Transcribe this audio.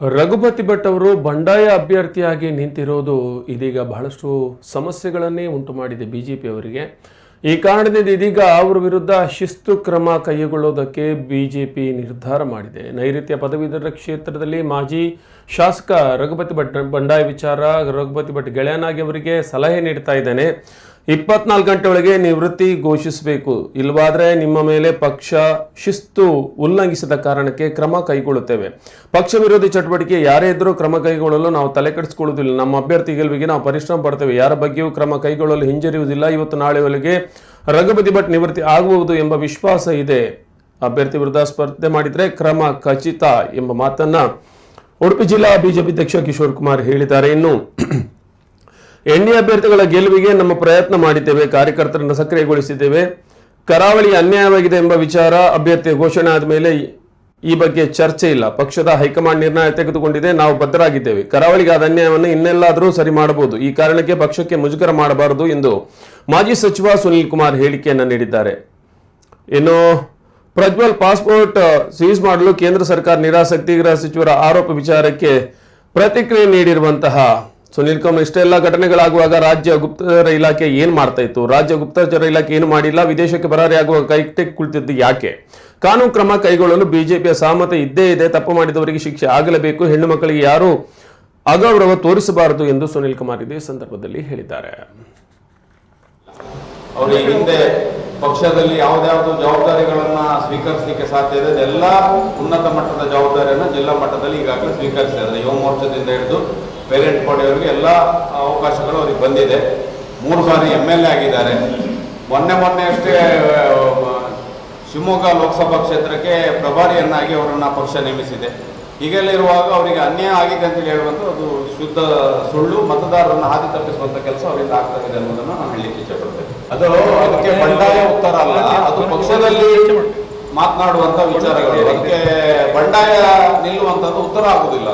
ರಘುಪತಿ ಭಟ್ ಅವರು ಬಂಡಾಯ ಅಭ್ಯರ್ಥಿಯಾಗಿ ನಿಂತಿರೋದು ಇದೀಗ ಬಹಳಷ್ಟು ಸಮಸ್ಯೆಗಳನ್ನೇ ಉಂಟು ಮಾಡಿದೆ ಬಿಜೆಪಿ ಅವರಿಗೆ. ಈ ಕಾರಣದಿಂದ ಇದೀಗ ಅವರ ವಿರುದ್ಧ ಶಿಸ್ತು ಕ್ರಮ ಕೈಗೊಳ್ಳೋದಕ್ಕೆ ಬಿಜೆಪಿ ನಿರ್ಧಾರ ಮಾಡಿದೆ. ನೈಋತ್ಯ ಪದವೀಧರ ಕ್ಷೇತ್ರದಲ್ಲಿ ಮಾಜಿ ಶಾಸಕ ರಘುಪತಿ ಭಟ್ ಬಂಡಾಯ ವಿಚಾರ, ರಘುಪತಿ ಭಟ್ ಗೆಳೆಯನಾಗಿ ಅವರಿಗೆ ಸಲಹೆ ನೀಡ್ತಾ ಇದ್ದೇನೆ. ಇಪ್ಪತ್ನಾಲ್ಕು ಗಂಟೆ ಒಳಗೆ ನಿವೃತ್ತಿ ಘೋಷಿಸಬೇಕು. ಇಲ್ಲವಾದರೆ ನಿಮ್ಮ ಮೇಲೆ ಪಕ್ಷ ಶಿಸ್ತು ಉಲ್ಲಂಘಿಸಿದ ಕಾರಣಕ್ಕೆ ಕ್ರಮ ಕೈಗೊಳ್ಳುತ್ತೇವೆ. ಪಕ್ಷ ವಿರೋಧಿ ಚಟುವಟಿಕೆ ಯಾರೇ ಇದ್ರೂ ಕ್ರಮ ಕೈಗೊಳ್ಳಲು ನಾವು ತಲೆ ಕೆಡಿಸಿಕೊಳ್ಳುವುದಿಲ್ಲ. ನಮ್ಮ ಅಭ್ಯರ್ಥಿ ಗೆಲುವಿಗೆ ನಾವು ಪರಿಶ್ರಮ ಪಡ್ತೇವೆ. ಯಾರ ಬಗ್ಗೆಯೂ ಕ್ರಮ ಕೈಗೊಳ್ಳಲು ಹಿಂಜರಿಯುವುದಿಲ್ಲ. ಇವತ್ತು ನಾಳೆ ಒಳಗೆ ರಘುಪತಿ ಭಟ್ ನಿವೃತ್ತಿ ಆಗುವುದು ಎಂಬ ವಿಶ್ವಾಸ ಇದೆ. ಅಭ್ಯರ್ಥಿ ವಿರುದ್ಧ ಸ್ಪರ್ಧೆ ಮಾಡಿದರೆ ಕ್ರಮ ಖಚಿತ ಎಂಬ ಮಾತನ್ನ ಉಡುಪಿ ಜಿಲ್ಲಾ ಬಿಜೆಪಿ ಅಧ್ಯಕ್ಷ ಕಿಶೋರ್ ಕುಮಾರ್ ಹೇಳಿದ್ದಾರೆ. ಇನ್ನು ಎನ್ಡಿ ಅಭ್ಯರ್ಥಿಗಳ ಗೆಲುವಿಗೆ ನಮ್ಮ ಪ್ರಯತ್ನ ಮಾಡಿದ್ದೇವೆ, ಕಾರ್ಯಕರ್ತರನ್ನು ಸಕ್ರಿಯಗೊಳಿಸಿದ್ದೇವೆ. ಕರಾವಳಿ ಅನ್ಯಾಯವಾಗಿದೆ ಎಂಬ ವಿಚಾರ ಅಭ್ಯರ್ಥಿ ಘೋಷಣೆ ಆದ ಮೇಲೆ ಈ ಬಗ್ಗೆ ಚರ್ಚೆ ಇಲ್ಲ. ಪಕ್ಷದ ಹೈಕಮಾಂಡ್ ನಿರ್ಣಯ ತೆಗೆದುಕೊಂಡಿದೆ, ನಾವು ಬದ್ಧರಾಗಿದ್ದೇವೆ. ಕರಾವಳಿಗೆ ಆದ ಅನ್ಯಾಯವನ್ನು ಇನ್ನೆಲ್ಲಾದರೂ ಸರಿ ಮಾಡಬಹುದು. ಈ ಕಾರಣಕ್ಕೆ ಪಕ್ಷಕ್ಕೆ ಮುಜುಗರ ಮಾಡಬಾರದು ಎಂದು ಮಾಜಿ ಸಚಿವ ಸುನಿಲ್ ಕುಮಾರ್ ಹೇಳಿಕೆಯನ್ನು ನೀಡಿದ್ದಾರೆ. ಇನ್ನು ಪ್ರಜ್ವಲ್ ಪಾಸ್ಪೋರ್ಟ್ ಸೀಸ್ ಮಾಡಲು ಕೇಂದ್ರ ಸರ್ಕಾರ ನಿರಾಸಕ್ತಿ, ಗೃಹ ಸಚಿವರ ಆರೋಪ ವಿಚಾರಕ್ಕೆ ಪ್ರತಿಕ್ರಿಯೆ ನೀಡಿರುವಂತಹ ಸುನೀಲ್ ಕುಮಾರ್ ಇಷ್ಟೆಲ್ಲ ಘಟನೆಗಳಾಗುವಾಗ ರಾಜ್ಯ ಗುಪ್ತಚರ ಇಲಾಖೆ ಏನ್ ಮಾಡ್ತಾ ಇತ್ತು? ರಾಜ್ಯ ಗುಪ್ತಚರ ಇಲಾಖೆ ಏನು ಮಾಡಿಲ್ಲ? ವಿದೇಶಕ್ಕೆ ಪರಾರಿಯಾಗುವಾಗ ಕೈಟೆಕ್ ಕುಳಿತಿದ್ದು ಯಾಕೆ? ಕಾನೂನು ಕ್ರಮ ಕೈಗೊಳ್ಳಲು ಬಿಜೆಪಿಯ ಸಹಮತ ಇದ್ದೇ ಇದೆ. ತಪ್ಪು ಮಾಡಿದವರಿಗೆ ಶಿಕ್ಷೆ ಆಗಲೇಬೇಕು. ಹೆಣ್ಣು ಮಕ್ಕಳಿಗೆ ಯಾರು ಅಗೌರವ ತೋರಿಸಬಾರದು ಎಂದು ಸುನೀಲ್ ಕುಮಾರ್ ಇದೇ ಸಂದರ್ಭದಲ್ಲಿ ಹೇಳಿದ್ದಾರೆ. ಅವರು ಹಿಂದೆ ಪಕ್ಷದಲ್ಲಿ ಯಾವ್ದಾವ್ದು ಜವಾಬ್ದಾರಿಗಳನ್ನ ಸ್ವೀಕರಿಸಲಿಕ್ಕೆ ಸಾಧ್ಯ ಇದೆ, ಅದೆಲ್ಲ ಉನ್ನತ ಮಟ್ಟದ ಜವಾಬ್ದಾರಿಯನ್ನ ಜಿಲ್ಲಾ ಮಟ್ಟದಲ್ಲಿ ಈಗಾಗಲೇ ಸ್ವೀಕರಿಸಿದ್ದಾರೆ. ಯುವ ಮೋರ್ಚಾದಿಂದ ಹಿಡಿದು ಪೇರೆಂಟ್ ಬಾಡಿಯವರಿಗೆ ಎಲ್ಲ ಅವಕಾಶಗಳು ಅವ್ರಿಗೆ ಬಂದಿದೆ. ಮೂರು ಬಾರಿ ಎಂ ಎಲ್ ಎ ಆಗಿದ್ದಾರೆ. ಮೊನ್ನೆ ಮೊನ್ನೆ ಅಷ್ಟೇ ಶಿವಮೊಗ್ಗ ಲೋಕಸಭಾ ಕ್ಷೇತ್ರಕ್ಕೆ ಪ್ರಭಾರಿಯನ್ನಾಗಿ ಅವರನ್ನ ಪಕ್ಷ ನೇಮಿಸಿದೆ. ಹೀಗೆಲ್ಲ ಇರುವಾಗ ಅವರಿಗೆ ಅನ್ಯಾಯ ಆಗಿದೆ ಅಂತ ಹೇಳುವಂತ ಅದು ಶುದ್ಧ ಸುಳ್ಳು, ಮತದಾರರನ್ನ ಹಾದಿ ತಪ್ಪಿಸುವಂತ ಕೆಲಸ ಅವರಿಂದ ಆಗ್ತಾ ಇದೆ ಅನ್ನೋದನ್ನ ನಾನು ಹೇಳಲಿಕ್ಕೆ ಇಷ್ಟಪಡ್ತೇನೆ ಅದು ಅದಕ್ಕೆ ಬಂಡಾಯ ಉತ್ತರ ಅಲ್ಲ, ಅದು ಪಕ್ಷದಲ್ಲಿ ಮಾತನಾಡುವಂತ ವಿಚಾರಗಳು. ಅದಕ್ಕೆ ಬಂಡಾಯ ನಿಲ್ಲುವಂತದ್ದು ಉತ್ತರ ಆಗುದಿಲ್ಲ.